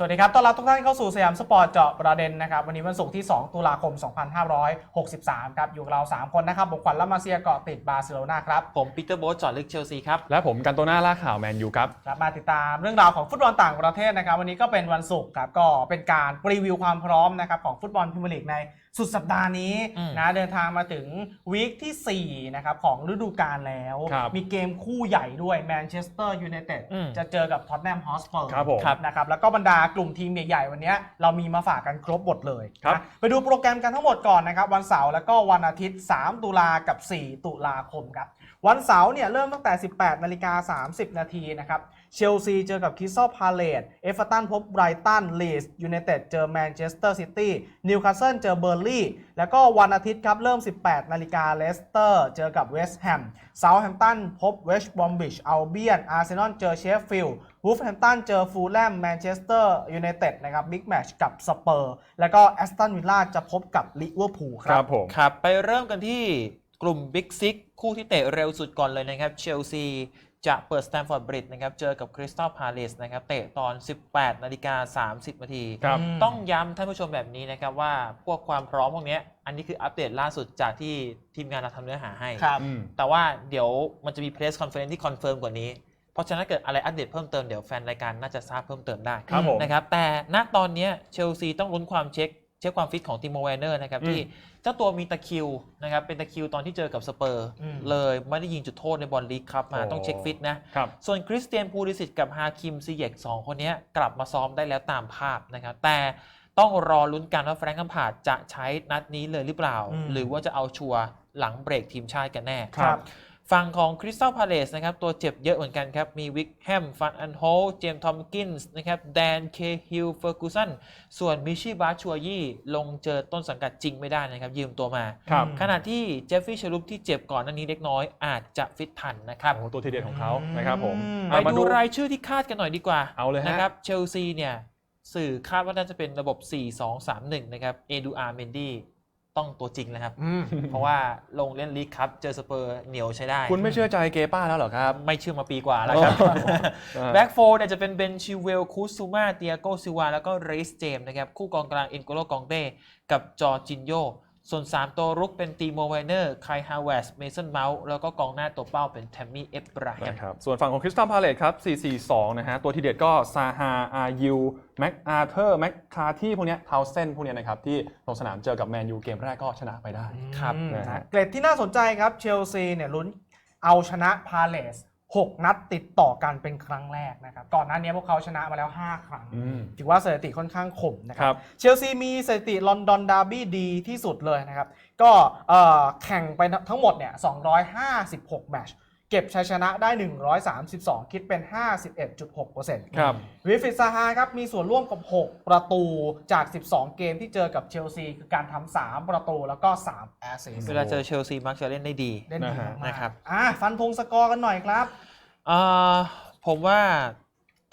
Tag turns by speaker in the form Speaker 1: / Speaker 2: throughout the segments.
Speaker 1: สวัสดีครับ ต้อนรับทุกท่านเข้าสู่สยามสปอร์ตเจาะประเด็นนะครับ วันนี้วันศุกร์ที่ 2 ตุลาคม 2563 ครับ อยู่กับเรา 3 คนนะครับผมขวัญและมาเซียเกาะติดบาร์เซโลนาครับ
Speaker 2: ผมปีเตอร์โบ๊ทจอดลึกเชลซีครับ
Speaker 3: และผมกันโตน่าล่าข่าวแมนยูครับ
Speaker 1: ครับ มาติดตามเรื่องราวของฟุตบอลต่างประเทศนะครับ วันนี้ก็เป็นวันศุกร์ครับ ก็เป็นการรีวิวความพร้อมนะครับของฟุตบอลพรีเมียร์ลีกในสุดสัปดาห์นี้
Speaker 2: อืม
Speaker 1: นะเดินทางมาถึงวีคที่ 4 นะครับ ของฤดูกาลแล้ว
Speaker 3: ครับ
Speaker 1: มีเกมคู่ใหญ่ด้วยแมนเชสเตอร์ยูไนเต็ด
Speaker 2: อืม
Speaker 1: จะเจอกับท็อตแนมฮอสเปอร์
Speaker 3: ครับผม
Speaker 1: นะครับแล้วก็บรรดากลุ่มทีมใหญ่ๆวันนี้เรามีมาฝากกันครบหมดเลย
Speaker 3: ครับ
Speaker 1: นะไปดูโปรแกรมกันทั้งหมดก่อนนะครับ วันเสาร์แล้วก็วันอาทิตย์ 3 ตุลากับ 4 ตุลาคมครับวันเสาร์เนี่ยเริ่มตั้งแต่ 18นาฬิกา30 นาทีนะครับเชลซีเจอกับคริสตัลพาเลตเอฟเวอร์ตันพบไบรตันลีสยูไนเต็ดเจอแมนเชสเตอร์ซิตี้นิวคาสเซิลเจอเบอร์ลี่ แล้วก็วันอาทิตย์ครับ เริ่ม 18 นาฬิกาเลสเตอร์เจอกับเวสต์แฮมเซาท์แฮมป์ตันพบเวสต์บอมบิชอัลเบียนอาร์เซนอลเจอเชฟฟิลด์วูฟแฮมป์ตันเจอฟูลแลมแมนเชสเตอร์ยูไนเต็ดนะครับบิ๊กแมชกับสเปอร์แล้วก็แอสตันวิลล่าจะพบกับลิเวอร์พูลค
Speaker 3: ค
Speaker 1: รั
Speaker 3: รับบผม
Speaker 2: ครับ ไปเริ่มกันที่กลุ่ม Big Six คู่ที่เตะเร็วสุดก่อนเลยนะครับเชลซี จะเปิดสแตมฟอร์ดบริดจ์นะครับ เจอกับคริสตัลพาเลสนะครับ เตะตอน 18 นาฬิกา 30 นาที
Speaker 3: ครับ
Speaker 1: ม
Speaker 2: ต้องย้ำท่านผู้ชมแบบนี้นะครับว่าพวกความพร้อมพวกเนี้ยอันนี้คืออัปเดตล่าสุดจากที่ทีมงานเราทำเนื้อหาให้
Speaker 1: ครับ
Speaker 3: อืม
Speaker 2: แต่ว่าเดี๋ยวมันจะมีเพรสคอนเฟอเรนซ์ที่คอนเฟิร์มกว่านี้ เพราะฉะนั้นถ้าเกิดอะไรอัปเดตเพิ่มเติมเดี๋ยวแฟนรายการน่าจะทราบเพิ่มเติมได้
Speaker 3: ครับผม
Speaker 2: นะครับ แต่ณตอนเนี้ยเชลซีต้องลุ้นความเช็ค เช็คความฟิตของติโมเวเนอร์นะครับ
Speaker 3: อืม
Speaker 2: ที่เจ้าตัวมีตะคริวนะครับ เป็นตะคริวตอนที่เจอกับสเปอร์
Speaker 1: อืม
Speaker 2: เลยไม่ได้ยิงจุดโทษในบอลลีกครับมาต้องเช็คฟิตนะ
Speaker 3: ครับ
Speaker 2: ส่วนคริสเตียนพูลิสิตกับฮาคิมซีเยกสองคนเนี้ยกลับมาซ้อมได้แล้วตามภาพนะครับ แต่ต้องรอลุ้นกันว่าแฟรงก์คัมพาร์ดจะใช้นัดนี้เลยหรือเปล่า
Speaker 1: อืม
Speaker 2: หรือว่าจะเอาชัวร์หลังเบรกทีมชาติกันแน่
Speaker 1: ครับ
Speaker 2: ฝั่งของคริสตัลพาเลสนะครับ ตัวเจ็บเยอะเหมือนกันครับ มีวิกแฮมฟันอันโฮเจมส์ทอมกินส์นะครับ แดน เคฮิลเฟอร์กูสัน ส่วนมิชิบาชัวยี่ลงเจอต้นสังกัดจริงไม่ได้นะครับ ยืมตัวมา
Speaker 3: ครับ
Speaker 2: ขณะที่เจฟฟี่เชลุปที่เจ็บก่อนหน้านี้เล็กน้อยอาจจะฟิตทันนะครับ
Speaker 3: โอ้โหตัวทีเด็ดของเขานะครับผม
Speaker 1: อืม
Speaker 2: ไป
Speaker 3: อะมา
Speaker 2: ดู รายชื่อที่คาดกันหน่อยดีกว่า
Speaker 3: เอาเลยฮะ
Speaker 2: นะครับ เชลซีเนี่ย สื่อคาดว่าน่าจะเป็นระบบ 4-2-3-1 นะครับ เอดูอาร์เมนดี้ ต้องตัวจริงแล้วครับ
Speaker 1: อืม
Speaker 2: เพราะว่าลงเล่นลีกครับเจอสเปอร์เหนียวใช้ได้
Speaker 3: คุณไม่เชื่อใจเกป้าแล้วเหรอครับ
Speaker 2: ไม่เชื่อมาปีกว่าแล้วครับ
Speaker 3: อ่า
Speaker 2: แบ็กโฟร์เนี่ยจะเป็นเบนชิเวลคูซูมาเตียโกซิวาแล้วก็เรสเจมนะครับ คู่กองกลางเอ็นโกโลกองเต้กับจอร์จินโย ส่วน 3 ตัวรุกเป็นตีโมไวเนอร์ไคฮาวเวสเมสันเมาส์แล้วก็กองหน้าตัวเป้าเป็นแทมมี่เอฟบราแฮม
Speaker 3: นะครับส่วนฝั่งของคริสตัลพาเลตครับ 442 นะฮะ ตัวทีเด็ดก็ซาฮาอายูแม็กอาเธอร์แม็กคาที่พวกเนี้ยทาวเซนพวกเนี้ยนะครับ ที่ลงสนามเจอกับแมนยูเกมแรกก็ชนะไปได้
Speaker 2: ครับ
Speaker 1: อืม
Speaker 3: นะฮะ
Speaker 1: เกรดที่น่าสนใจครับเชลซีเนี่ยลุ้นเอาชนะพาเลส 6 นัดติดต่อกันเป็นครั้งแรกนะครับ ก่อนหน้านี้พวกเขาชนะมาแล้ว 5 ครั้ง
Speaker 3: อืม
Speaker 1: ถือว่าสถิติค่อนข้างข่มนะค
Speaker 3: ครั
Speaker 1: รับ
Speaker 3: บ
Speaker 1: เชลซีมีสถิติลอนดอนดาร์บี้ดีที่สุดเลยนะครับ ก็เอ่อแข่งไปทั้งหมดเนี่ย256 แมตช์ เก็บชัยชนะได้ 132 คิดเป็น 51.6%
Speaker 3: ครับ
Speaker 1: วิฟิตซาฮาครับมีส่วนร่วมกับ 6 ประตูจาก 12 เกมที่เจอกับเชลซี คือการทำ3ประตูแล้วก็ 3 แอสซิสต์
Speaker 2: เวลาเจอเชลซีมักจะเล่นได้ดี
Speaker 1: เล่นดี
Speaker 3: นะฮะ
Speaker 1: มาก
Speaker 2: นะครับ
Speaker 1: ๆอะฟันธงสกอร์กันหน่อยครับ
Speaker 2: เอ่อผมว่า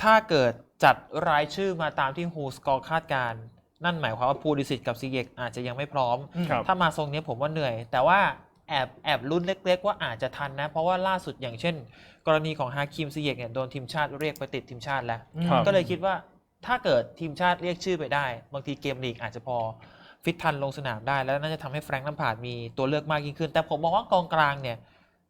Speaker 2: ถ้าเกิดจัดรายชื่อมาตามที่ฮูสกอร์คาดการณ์นั่นหมายความว่าพูลิสิตกับซีเยกอาจจะยังไม่พร้อม
Speaker 3: ครับ
Speaker 2: ถ้ามาทรงนี้ผมว่าเหนื่อย แต่ว่า แอบแอบลุ้นเล็กๆว่าอาจจะทันนะ เพราะว่าล่าสุดอย่างเช่น กรณีของฮาคิมซีเยกเนี่ยโดนทีมชาติเรียกไปติดทีมชาติแล้ว
Speaker 3: ครับ
Speaker 2: ก็เลยคิดว่าถ้าเกิดทีมชาติเรียกชื่อไปได้ บางทีเกมลีกอาจจะพอฟิตทันลงสนามได้แล้วน่าจะทำให้แฟรงค์น้ำผาดมีตัวเลือกมากยิ่งขึ้น แต่ผมมองว่ากองกลางเนี่ย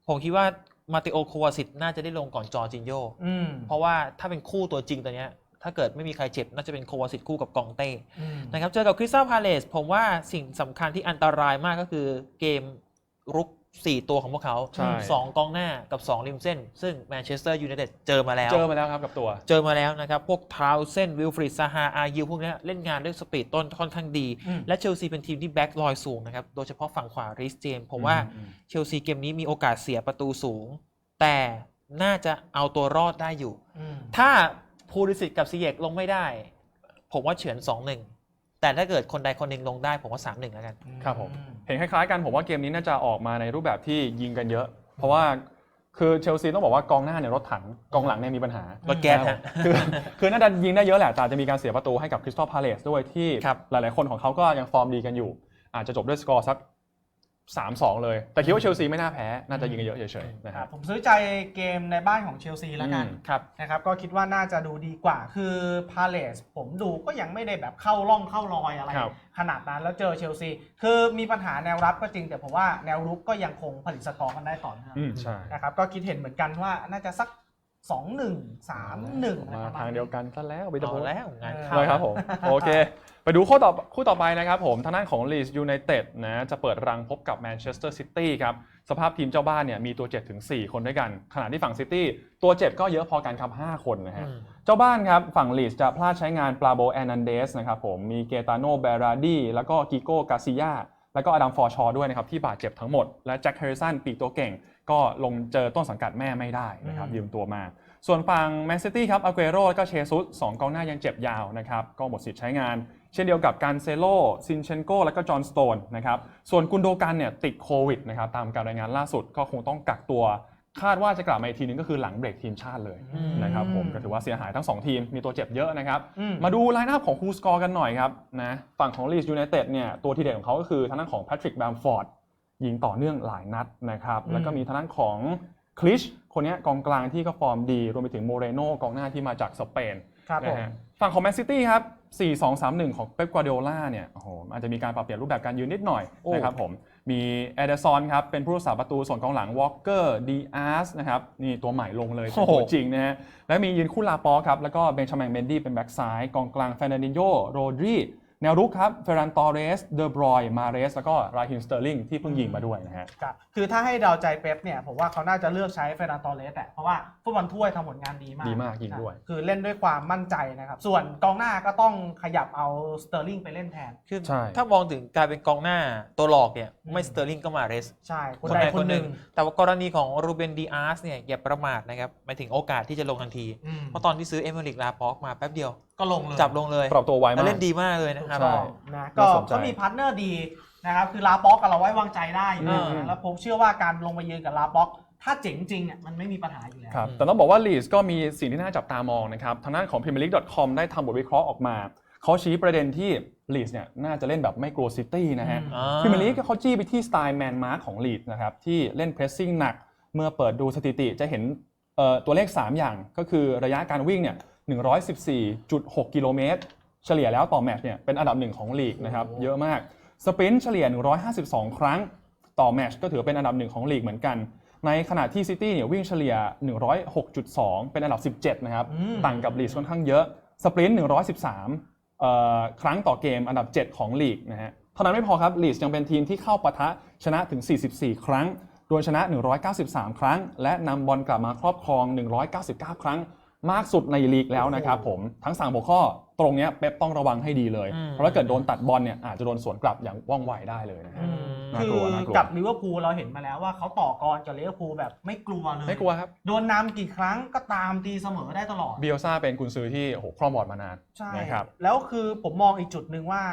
Speaker 2: ผมคิดว่ามาติโอโควาสิตน่าจะได้ลงก่อนจอร์จินโย
Speaker 1: อืม
Speaker 2: เพราะว่าถ้าเป็นคู่ตัวจริงตัวเนี้ยถ้าเกิดไม่มีใครเจ็บน่าจะเป็นโควาสิตคู่กับกองเต้
Speaker 1: อืม
Speaker 2: นะครับเจอกับคริสตัลพาเลสผมว่าสิ่งสำคัญที่อันตรายมากก็คือเกม รุก 4 ตัวของพวกเขา
Speaker 3: ใช่
Speaker 2: สองกองหน้ากับ 2 ริมเส้น ซึ่งแมนเชสเตอร์ยูไนเต็ดเจอมาแล้ว
Speaker 3: เจอมาแล้วครับกับตัว
Speaker 2: เจอมาแล้วนะครับ พวกทาวเซนวิลฟรีดซาฮาอายูพวกเนี้ยเล่นงานด้วยสปีดต้นค่อนข้างดี
Speaker 1: อืม
Speaker 2: และเชลซีเป็นทีมที่แบ็กลอยสูงนะครับ โดยเฉพาะฝั่งขวาริสเจมผมว่า
Speaker 3: อืม
Speaker 2: เชลซีเกมนี้มีโอกาสเสียประตูสูง แต่น่าจะเอาตัวรอดได้อยู่
Speaker 1: อืม
Speaker 2: ถ้าพูริสิตกับซีเยกลงไม่ได้ ผมว่าเฉือน 2-1 แต่ถ้าเกิดคนใดคนหนึ่งลงได้ผมว่า3-1แล้วกัน
Speaker 3: ครับผม เห็นคล้ายๆกันผมว่าเกมนี้น่าจะออกมาในรูปแบบที่ยิงกันเยอะ เพราะว่าคือเชลซีต้องบอกว่ากองหน้าเนี่ยรถถังกองหลังเนี่ยมีปัญหาร
Speaker 2: ถแก๊สฮะ
Speaker 3: คือคือน่าจะยิงได้เยอะแหละแต่อาจจะมีการเสียประตูให้กับคริสตัลพาเลสด้วยที่
Speaker 2: ครับ
Speaker 3: หลายๆคนของเขาก็ยังฟอร์มดีกันอยู่ อาจจะจบด้วยสกอร์สัก 3-2 เลย แต่คิดว่าเชลซีไม่น่าแพ้ น่าจะยิงกันเยอะเฉยๆนะ
Speaker 1: ค
Speaker 3: ค
Speaker 1: รั
Speaker 3: รั
Speaker 1: บบผมซื้อใจเกมในบ้านของเชลซีแล้วกัน
Speaker 3: อืม
Speaker 2: ครับ
Speaker 1: นะครับ ก็คิดว่าน่าจะดูดีกว่า คือพาเลสผมดูก็ยังไม่ได้แบบเข้าร่องเข้ารอยอะไร
Speaker 3: ครับ
Speaker 1: ขนาดนั้นแล้วเจอเชลซี คือมีปัญหาแนวรับก็จริง แต่ผมว่าแนวรุกก็ยังคงผลิตสกอร์กันได้ต่อเนื่อง
Speaker 3: อืมใช่
Speaker 1: นะครับ ก็คิดเห็นเหมือนกันว่าน่าจะสัก2 1 3 1
Speaker 3: มาทางเดียวกันซะแล้วไป
Speaker 2: เอาแล้วงานเข้า
Speaker 3: เลยครับผมโอเค ไปดูคู่ต่อคู่ต่อไปนะครับผมทางด้านของ Leeds United นะจะเปิดรังพบกับแมนเชสเตอร์ซิตี้ครับสภาพทีมเจ้าบ้านเนี่ยมีตัวเจ็บถึง4คนด้วยกัน ขณะที่ฝั่งซิตี้ตัวเจ็บก็เยอะพอกันครับ5คนนะฮะ
Speaker 2: อืม
Speaker 3: เจ้าบ้านครับฝั่งลีดจะพลาดใช้งานปลาโบแอนันเดสนะครับผมมีเกตาโนเบราดีแล้วก็กิโก้กาซิยาแล้วก็อดัมฟอร์ชอด้วยนะครับที่บาดเจ็บทั้งหมด และแจ็คแฮร์ริสันปีกตัวเก่ง ก็ลงเจอต้นสังกัดแม่ไม่ได้นะครับ
Speaker 1: อืม
Speaker 3: ยืมตัวมา ส่วนฝั่งแมนซิตี้ครับอาเกโรแล้วก็เชซุสสองกองหน้ายังเจ็บยาวนะครับก็หมดสิทธิ์ใช้งาน เช่นเดียวกับการเซโลซินเชนโกและก็จอห์นสโตนนะครับส่วนกุนโดกันเนี่ยติดโควิดนะครับตามการรายงานล่าสุดก็คงต้องกักตัว คาดว่าจะกลับมาอีกทีนึงก็คือหลังเบรกทีมชาติเลย
Speaker 2: อืม
Speaker 3: นะครับผมก็ถือว่าเสียหายทั้ง 2 ทีมมีตัวเจ็บเยอะนะครับ
Speaker 1: อืม
Speaker 3: มาดูไลน์อัพของคูสกอร์กันหน่อยครับนะฝั่งของลีสยูไนเต็ดเนี่ยตัวทีเด็ดของเขาก็คือทางด้านของแพทริกแบมฟอร์ดยิงต่อเนื่องหลายนัดนะครับ
Speaker 1: อืม
Speaker 3: แล้วก็มีทางด้านของคลิชคนเนี้ยกองกลางที่ก็ฟอร์มดี รวมไปถึงโมเรโนกองหน้าที่มาจากสเปน
Speaker 1: ครับผม
Speaker 3: นะฮะฝั่งของแมนซิตี้ครับ 4-2-3-1 ของเป๊ปกัวเดโอล่าเนี่ยโอ้โหอาจจะมีการปรับเปลี่ยนรูปแบบการยืนนิดหน่อย
Speaker 2: โอ้
Speaker 3: นะครับผมมีเอเดซอนครับเป็นผู้รักษาประตูส่วนกองหลังวอลเกอร์ดีอาร์สนะครับนี่ตัวใหม่ลงเลยเป็นตัวจริงนะฮะและมียืนคู่ลาปอครับแล้วก็เบนชาแมงเบนดี้เป็นแบ็กซ้ายกองกลางแฟนดินโยโรดรี แนวรุกครับเฟรันตอเรส เดอบรอย มาเรส แล้วก็ราฮิมสเตอร์ลิงที่เพิ่งยิงมาด้วยนะฮะ
Speaker 1: ครับคือถ้าให้เดาใจเป๊ปเนี่ยผมว่าเขาน่าจะเลือกใช้เฟรนันโตเลสแหละเพราะว่าฟุตบอลถ้วยทำผลงานดีมาก
Speaker 3: ดีมากยิงด้วย
Speaker 1: ใช่คือเล่นด้วยความมั่นใจนะครับ ส่วนกองหน้าก็ต้องขยับเอาสเตอร์ลิงไปเล่นแทน
Speaker 2: คือ
Speaker 3: ใช่
Speaker 2: ถ้ามองถึงการเป็นกองหน้าตัวหลอกเนี่ยไม่
Speaker 1: อืม
Speaker 2: สเตอร์ลิงก็มาเรส
Speaker 1: ใช่ คนใดคนหนึ่ง
Speaker 2: แต่ว่ากรณีของรูเบนดีอาร์สเนี่ยอย่าประมาทนะครับหมายถึงโอกาสที่จะลงทันที
Speaker 1: อืม
Speaker 2: เพราะตอนที่ซื้อเอเมริกลาป็อกมาแป๊บเดียว
Speaker 1: ก็ลงเลย
Speaker 2: จับลงเลย
Speaker 3: ปรับตัวไว
Speaker 2: แล้ว
Speaker 3: มาก
Speaker 2: เล่นดีมากเลยนะ
Speaker 1: ถู
Speaker 2: ครั
Speaker 1: ก
Speaker 2: บ
Speaker 3: ใช่
Speaker 1: ต้องนะก็
Speaker 3: น่าสนใจ
Speaker 1: เขามีพาร์ทเนอร์ดีนะครับคือลาป็อกกับเราไว้วางใจได้อยู่แล้ว
Speaker 3: อืม
Speaker 1: นะแล้วผมเชื่อว่าการลงมายืนกับลาป็อก ถ้าเจ๋งจริงเนี่ยมันไม่มีปัญหาอยู่แล้ว
Speaker 3: ครับ
Speaker 2: อืม
Speaker 3: แต่ต้องบอกว่าลีสก็มีสิ่งที่น่าจับตามองนะครับ ทางด้านของ Premier League com ได้ทำบทวิเคราะห์ออกมา เขาชี้ประเด็นที่ลีสเนี่ยน่าจะเล่นแบบไม่กลัวซิตี้นะฮะ
Speaker 1: อื
Speaker 2: อ่า
Speaker 3: พรีเมียร์ลีกเขาจี้ไปที่สไตล์แมนมาร์คของลีดนะครับที่เล่นเพรสซิ่งหนัก เมื่อเปิดดูสถิติจะเห็นเอ่อตัวเลข 3 อย่างก็คือระยะการวิ่งเนี่ย 114.6 กิโลเมตร เฉลี่ยแล้วต่อแมตช์เนี่ยเป็นอันดับหนึ่งของลีกนะครับเยอะมากสปรินต์เฉลี่ย 152 ครั้ง ต่อแมตช์ก็ถือเป็นอันดับหนึ่งของลีกเหมือนกัน ในขณะที่ซิตี้เนี่ยวิ่งเฉลี่ย 106.2 เป็นอันดับ 17 นะครับ
Speaker 1: อืม
Speaker 3: ต่างกับลีดค่อนข้างเยอะสปรินต์113เอ่อครั้งต่อเกมอันดับ 7 ของลีกนะฮะเท่านั้นไม่พอครับลีดยังเป็นทีมที่เข้าปะทะชนะถึง 44 ครั้ง โดยชนะ 193 ครั้ง และนำบอลกลับมาครอบครอง 199 ครั้ง มากสุดในลีกแล้วนะครับผมทั้ง3หัวข้อตรงเนี้ยเป๊ปต้องระวังให้ดีเลย
Speaker 2: อืม
Speaker 3: เพราะถ้าเกิดโดนตัดบอลเนี่ยอาจจะโดนสวนกลับอย่างว่องไวได้เลยนะฮะ
Speaker 1: อืม
Speaker 3: น่า
Speaker 1: คื
Speaker 3: กลั
Speaker 1: อ
Speaker 3: วน่ากลัว
Speaker 1: กับลิเวอร์พูลเราเห็นมาแล้วว่าเขาต่อกรกับลิเวอร์พูลแบบไม่กลัวเลย
Speaker 3: ไม่กลัวครับ
Speaker 1: โดนนำกี่ครั้งก็ตามตีเสมอได้ตลอด
Speaker 3: เบียลซาเป็นกุนซือที่โอ้โหครองบอร์ดมานาน
Speaker 1: ใช่
Speaker 3: นะครับ
Speaker 1: แล้วคือผมมองอีกจุดหนึ่งว่า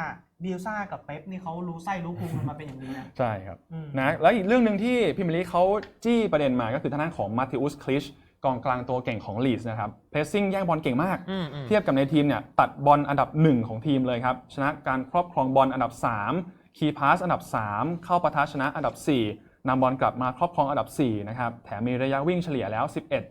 Speaker 1: บิลซ่ากับเป๊ปนี่เขารู้ไส้รู้พุงกันมาเป็นอย่างดีนะ
Speaker 3: ใช่ครับ
Speaker 1: อืม
Speaker 3: นะแล้วอีกเรื่องหนึ่งที่พิมยร์ลีกเขาจี้ประเด็นมาก็คือทางด้านของมาติอุสคลิช กองกลางตัวเก่งของลีสนะครับเพรสซิ่งแย่งบอลเก่งมาก
Speaker 2: อืมอืม
Speaker 3: เทียบกับในทีมเนี่ยตัดบอลอันดับ 1 ของทีมเลยครับ ชนะการครอบครองบอลอันดับ 3 คีย์พาสอันดับ 3 เข้าปะทะชนะอันดับ 4 นำบอลกลับมาครอบครองอันดับ 4 นะครับ แถมมีระยะวิ่งเฉลี่ยแล้ว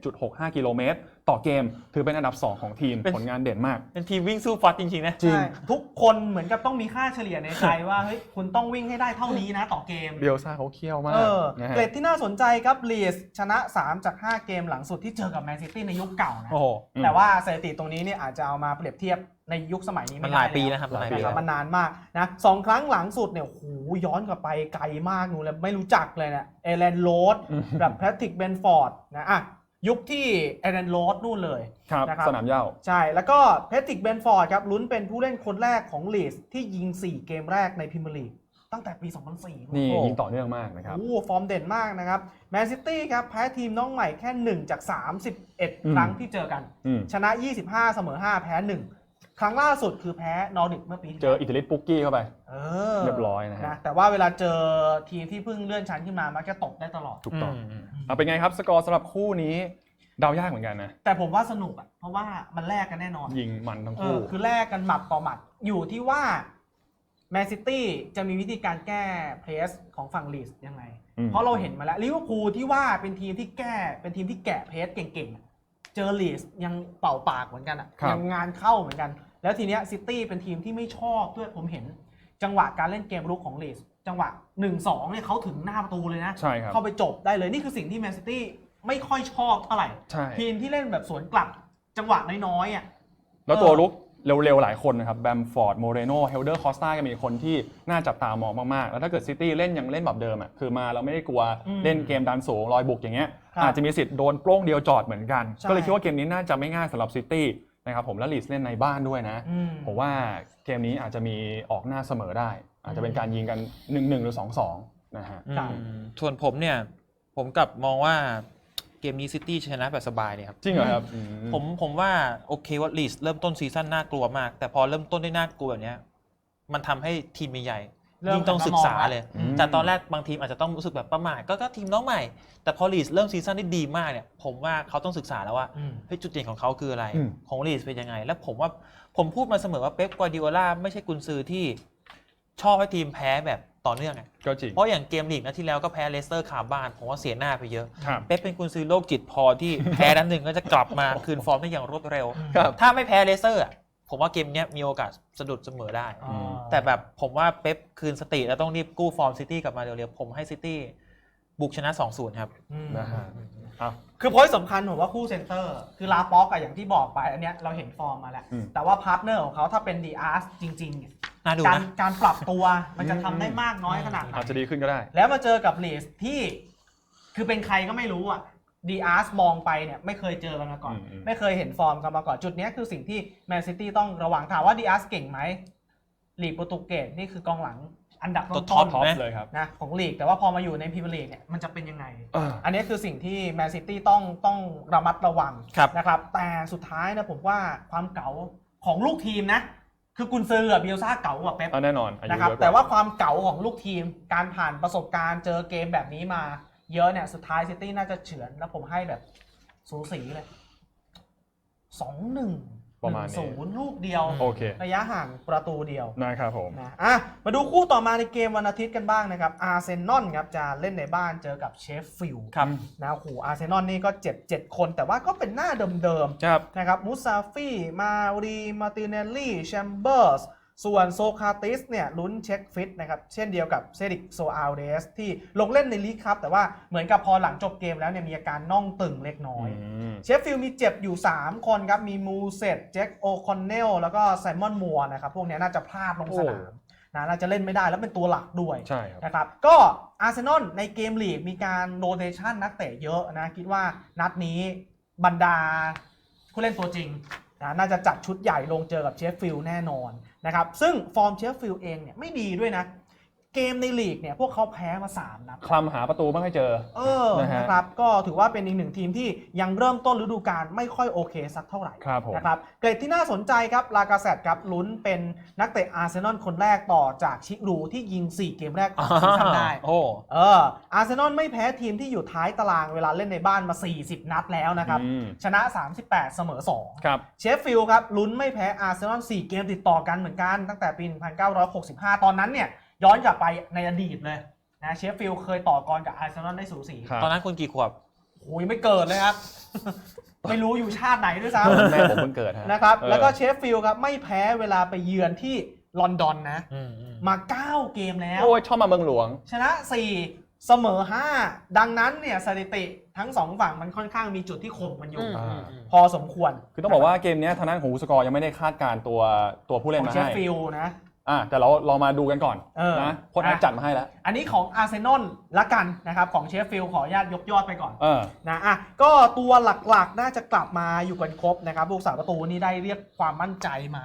Speaker 3: 11.65 กิโลเมตร ต่อเกม ถือเป็นอันดับ 2 ของทีม
Speaker 2: เป็น
Speaker 3: ผลงานเด่นมาก
Speaker 2: เป็นทีมวิ่งสู้ฟัดจริง ๆ นะ
Speaker 3: จริง
Speaker 1: ใช่ทุกคนเหมือนกับต้องมีค่าเฉลี่ยในใจว่า เฮ้ย คุณต้องวิ่งให้ได้เท่านี้นะต่อเกม
Speaker 3: เบียลซาเขาเคี่ยวมา
Speaker 1: เอกอ
Speaker 3: นะฮะ
Speaker 1: เกรดที่น่าสนใจครับลีสชนะ 3 จาก 5 เกมหลังสุดที่เจอกับแมนซิตี้ในยุคเก่านะ
Speaker 2: โอ้โห
Speaker 3: อืม
Speaker 1: แต่ว่าสถิติตรงนี้เนี่ยอาจจะเอามาเปรียบเทียบ ในยุคสมัยนี้
Speaker 2: มั
Speaker 1: ไม่
Speaker 2: น
Speaker 1: ได้
Speaker 2: หลายปี
Speaker 1: แว
Speaker 2: นะครับ
Speaker 3: หลายปี
Speaker 2: หลายปี
Speaker 1: นะครับ
Speaker 2: แล้ว
Speaker 1: มันนานมากนะสองครั้งหลังสุดเนี่ยโหย้อนกลับไปไกลมากหนูเลยไม่รู้จักเลยนะเอเลนโรด
Speaker 3: อืม
Speaker 1: แบบแพทริกเบนฟอร์ดนะอะยุคที่เอเลนโรดนู่นเลย
Speaker 3: ครับ
Speaker 1: นะครับ
Speaker 3: สนามเหย้า
Speaker 1: ใช่ แล้วก็แพทริกเบนฟอร์ดครับลุ้นเป็นผู้เล่นคนแรกของลีสที่ยิง 4 เกมแรกในพรีเมียร์ลีกตั้งแต่ปี 2004
Speaker 3: นี่
Speaker 1: โอ้โห
Speaker 3: ยิงต่อเนื่องมากนะครับ
Speaker 1: โอ้โหฟอร์มเด่นมากนะครับ แมนซิตี้ครับแพ้ทีมน้องใหม่แค่ 1 จาก 31
Speaker 3: อืม
Speaker 1: ครั้งที่เจอกัน
Speaker 3: อืม
Speaker 1: ชนะ 25 เสมอ 5 แพ้ 1 ครั้งล่าสุดคือแพ้นอร์ดิกเมื่อปีที่
Speaker 3: เจออิตาลีปุกกี้เข้าไป
Speaker 1: เออ
Speaker 3: เรียบร้อยนะฮะ
Speaker 1: นะแต่ว่าเวลาเจอทีมที่เพิ่งเลื่อนชั้นขึ้นมามักจะตกได้ตลอด
Speaker 3: ถูกต้อง
Speaker 2: อืม
Speaker 3: เอาเป็นไงครับ สกอร์สำหรับคู่นี้เดายากเหมือนกันนะ
Speaker 1: แต่ผมว่าสนุกอะเพราะว่ามันแลกกันแน่นอน
Speaker 3: ยิงมันทั้ง
Speaker 1: เอ
Speaker 3: คู่
Speaker 1: อคือแลกกันหมัดต่อหมัดอยู่ที่ว่าแมนซิตี้จะมีวิธีการแก้เพรสของฝั่งลีสยังไง
Speaker 3: อืม
Speaker 1: เพราะเราเห็นมาแล้วลิเวอร์พูลที่ว่าเป็นทีมที่แก้เป็นทีมที่แกะเพรสเก่งๆอะ เจอลีสยังเป่าปากเหมือนกันอะ
Speaker 3: ครับ
Speaker 1: ยังงานเข้าเหมือนกัน แล้วทีเนี้ยซิตี้เป็นทีมที่ไม่ชอบด้วยผมเห็น จังหวะการเล่นเกมรุกของลีสจังหวะ 1-2เนี่ยเขาถึงหน้าประตูเลยนะ
Speaker 3: ใช่ครับ
Speaker 1: เข้าไปจบได้เลยนี่คือสิ่งที่แมนซิตี้ไม่ค่อยชอบเท่าไหร่
Speaker 3: ใช่
Speaker 1: ทีมที่เล่นแบบสวนกลับจังหวะน้อยๆอะ
Speaker 3: แล้วตัวรุก เร็วๆ หลายคนนะครับแบมฟอร์ดโมเรโนเฮลเดอร์คอสตาก็มีคนที่น่าจับตามองมากๆ แล้วถ้าเกิดซิตี้เล่นยังเล่นแบบเดิมอะคือมาเราไม่ได้กลัว
Speaker 1: อืม
Speaker 3: เล่นเกมดันสูงลอยบุกอย่างเงี้ย
Speaker 1: ครับ
Speaker 3: อาจจะมีสิทธิ์โดนโปร่งเดียวจอดเหมือนกัน
Speaker 1: ใช่
Speaker 3: ก็เลยคิดว่าเกมนี้น่าจะไม่ง่ายสำหรับซิตี้นะครับผมและลีดเล่นในบ้านด้วยนะ
Speaker 1: อืม
Speaker 3: ผมว่าเกมนี้อาจจะมีออกหน้าเสมอได้ อาจจะเป็นการยิงกัน1-1หรือ2-2นะฮะ
Speaker 1: ครับ
Speaker 2: อืมส่วนผมเนี่ยผมกลับมองว่า เกมนี้ซิตี้ชนะแบบสบายเลยครับ
Speaker 3: จริงเหรอครับ
Speaker 2: ผมผมว่าโอเคว่าลีสเริ่มต้นซีซั่นน่ากลัวมาก แต่พอเริ่มต้นได้น่ากลัวแบบเนี้ยมันทำให้ทีมใหญ่ๆ
Speaker 1: เริ่ม
Speaker 2: ยิ่งต้องศึกษาเลย
Speaker 3: อืม
Speaker 2: จากตอนแรกบางทีมอาจจะต้องรู้สึกแบบประมาทก็ก็ทีมน้องใหม่ แต่พอลีสเริ่มซีซั่นได้ดีมากเนี่ย ผมว่าเขาต้องศึกษาแล้วว่า
Speaker 1: อืม
Speaker 2: เฮ้ยจุดเด่นของเขาคืออะไร
Speaker 3: อืม
Speaker 2: ของลีสเป็นยังไง และผมว่าผมพูดมาเสมอว่าเป๊ปกวาร์ดิโอลาไม่ใช่กุนซือที่ชอบให้ทีมแพ้แบบ ต่อเนื่องอะ
Speaker 3: ก็จริง
Speaker 2: เพราะอย่างเกมลีกนัดที่แล้วก็แพ้เลสเตอร์คาบ้านผมว่าเสียหน้าไปเยอะ
Speaker 3: ครับ
Speaker 2: เป๊ปเป็นกุนซือโรคจิตพอที่ แพ้นัดหนึ่งก็จะกลับมาคืนฟอร์มได้อย่างรวดเร็ว
Speaker 3: ครับ
Speaker 2: ถ้าไม่แพ้เลสเตอร์อะผมว่าเกมเนี้ยมีโอกาสสะดุดเสมอได้
Speaker 1: อ๋อ
Speaker 2: แต่แบบผมว่าเป๊ปคืนสติแล้วต้องรีบกู้ฟอร์มซิตี้กลับมาเร็วๆ ผมให้ซิตี้บุกชนะ 2-0 ครับ
Speaker 1: อืม
Speaker 3: นะฮะอะ
Speaker 1: คือพอยต์สำคัญผมว่าคู่เซนเตอร์ คือลาป็อกอะอย่างที่บอกไปอันเนี้ยเราเห็นฟอร์มมาแล้ว
Speaker 3: อืม
Speaker 1: แต่ว่าพาร์ทเนอร์ของเขาถ้าเป็นดีอาร์สจริงๆเนี่ย
Speaker 2: น่าดู
Speaker 1: การ
Speaker 2: นะ
Speaker 1: การปรับตัวมันจะทำได้มากน้อยขนาดไหน
Speaker 3: อาจจะดีขึ้นก็ได้
Speaker 1: แล้วมาเจอกับลีสที่คือเป็นใครก็ไม่รู้อะดีอาร์สมองไปเนี่ยไม่เคยเจอกันมาก่อน
Speaker 3: อืมอืม
Speaker 1: ไม่เคยเห็นฟอร์มกันมาก่อน จุดเนี้ยคือสิ่งที่แมนซิตี้ต้องระวังถามว่าดีอาร์สเก่งไหมลีกโปรตุเกสนี่คือกองหลังอันดับ
Speaker 2: ตัวท็
Speaker 1: ต้
Speaker 2: อป
Speaker 1: น
Speaker 3: ท็อป
Speaker 2: ไหม
Speaker 3: เลยครับ
Speaker 1: ๆนะของลีกแต่ว่าพอมาอยู่ในพรีเมียร์ลีกเนี่ยมันจะเป็นยังไง
Speaker 3: อ่า
Speaker 1: อันนี้คือสิ่งที่แมนซิตี้ต้องต้องระมัดระวัง
Speaker 2: ครับ
Speaker 1: นะครับ แต่สุดท้ายนะผมว่าความเก๋าของลูกทีมนะ คือกุนซืออะเบียลซ่าเก๋ากว่าเป๊ป
Speaker 3: อะแน่นอนอายุ
Speaker 1: นะครับ
Speaker 3: เยอะก
Speaker 1: แต่ว่าความเก๋าของลูกทีม การผ่านประสบการณ์เจอเกมแบบนี้มาเยอะเนี่ย สุดท้ายซิตี้น่าจะเฉือน แล้วผมให้แบบสูสีเลยสองหนึ่ง
Speaker 3: ประมาณนี้
Speaker 1: ศูนย์ลูกเดียว
Speaker 3: โอเค
Speaker 1: ระยะห่างประตูเดียว
Speaker 3: นะครับผม
Speaker 1: นะอะมาดูคู่ต่อมาในเกมวันอาทิตย์กันบ้างนะครับอาร์เซนอลครับจะเล่นในบ้านเจอกับเชฟฟิลด์
Speaker 2: ครับ
Speaker 1: นะโอ้โหอาร์เซนอลนี่ก็เจ็บเจ็ดคน แต่ว่าก็เป็นหน้าเดิม
Speaker 3: ครับ
Speaker 1: ๆนะครับมูซาฟี่มารีมาติเนลลี่แชมเบอร์ส ส่วนโซคาติสเนี่ยลุ้นเช็คฟิตนะครับ เช่นเดียวกับเซดิกโซอาลเดสที่ลงเล่นในลีกครับ แต่ว่าเหมือนกับพอหลังจบเกมแล้วเนี่ยมีอาการน่องตึงเล็กน้อย
Speaker 3: ม
Speaker 1: เชฟฟิลด์มีเจ็บอยู่ 3 คนครับ มีมูเซตเจ็คโอคอนเนลแล้วก็ไซมอนมัวร์นะครับ พวกเนี้ยน่าจะพลาดลงสนามนะน่าจะเล่นไม่ได้แล้วเป็นตัวหลักด้วย
Speaker 3: ใช่ครับ
Speaker 1: นะครับ ก็อาร์เซนอลในเกมลีกมีการโรเ t ชันนักเตะเยอะนะ คิดว่านัดนี้บรรดาผู้เล่นตัวจริง นะน่าจะจัดชุดใหญ่ลงเจอกับเชฟฟิลด์แน่นอนนะครับซึ่งฟอร์มเชฟฟิลด์เองเนี่ยไม่ดีด้วยนะ เกมในลีกเนี่ยพวกเขาแพ้มา3นัด
Speaker 3: คลำหาประตูไม่ค่อยเจอ
Speaker 1: เออ
Speaker 3: นะฮะ
Speaker 1: นะครับ ก็ถือว่าเป็นอีกหนึ่งทีมที่ยังเริ่มต้นฤดูกาลไม่ค่อยโอเคสักเท่าไหร่
Speaker 3: ครับผม
Speaker 1: นะครับเกรดที่น่าสนใจครับลากาเซตครับลุ้นเป็นนักเตะอาร์เซนอลคนแรกต่อจากชิรูที่ยิง 4 เกมแรกของซีซั่นได้
Speaker 2: โอ้
Speaker 1: เอออาร์เซนอลไม่แพ้ทีมที่อยู่ท้ายตารางเวลาเล่นในบ้านมา 40 นัดแล้วนะครับ
Speaker 3: อืม
Speaker 1: ชนะ 38 เสมอ2
Speaker 3: ครับ
Speaker 1: เชฟฟิลด์ครับลุ้นไม่แพ้อาร์เซนอล4เกมติดต่อกันเหมือนกันตั้งแต่ปี 1965 ตอนนั้นเนี่ย ย้อนกลับไปในอดีตเลยนะเชฟฟิลด์เคยต่อกรกับอาร์เซนอลได้สูสี
Speaker 3: ครับ
Speaker 2: ตอนนั้นคุณกี่ขวบ
Speaker 1: โอ้ยไม่เกิดเลยครับ ไม่รู้อยู่ชาติไหนด้วยซ้
Speaker 3: แม่ผมเพิ่งเกิดฮะำ
Speaker 1: นะครับ
Speaker 3: เออ
Speaker 1: แล้วก็เชฟฟิลด์ครับไม่แพ้เวลาไปเยือนที่ลอนดอนนะ
Speaker 2: อืมอืม
Speaker 1: มา 9 เกมแล้ว
Speaker 3: โอ้ยชอบมาเมืองหลวง
Speaker 1: ชนะ 4 เสมอ 5 ดังนั้นเนี่ยสถิติทั้งสองฝั่งมันค่อนข้างมีจุดที่คมกันอยู่
Speaker 2: อืม
Speaker 3: อ่า
Speaker 2: อืมอืม
Speaker 1: พอสมควร
Speaker 3: คือต้องบอกว่าเกมเนี้ยทางด้านของฮูสกอร์ยังไม่ได้คาดการณ์ตัวตัวผู้
Speaker 1: ข
Speaker 3: เล่น
Speaker 1: อง
Speaker 3: มา
Speaker 1: เชฟ
Speaker 3: ให้
Speaker 1: ฟิลด์นะ
Speaker 3: อะแต่เราลองมาดูกันก่อน
Speaker 1: เออ
Speaker 3: นะโค้ชแอด
Speaker 1: อะ
Speaker 3: จัดมาให้แล้ว
Speaker 1: อันนี้ของอาร์เซนอลละกันนะครับของเชฟฟิลด์ขออนุญาตยกยอดไปก่อน
Speaker 3: เออ
Speaker 1: นะอะก็ตัวหลักๆ น่าจะกลับมาอยู่กันครบนะครับลูกสาวประตูนี่ได้เรียกความมั่นใจมา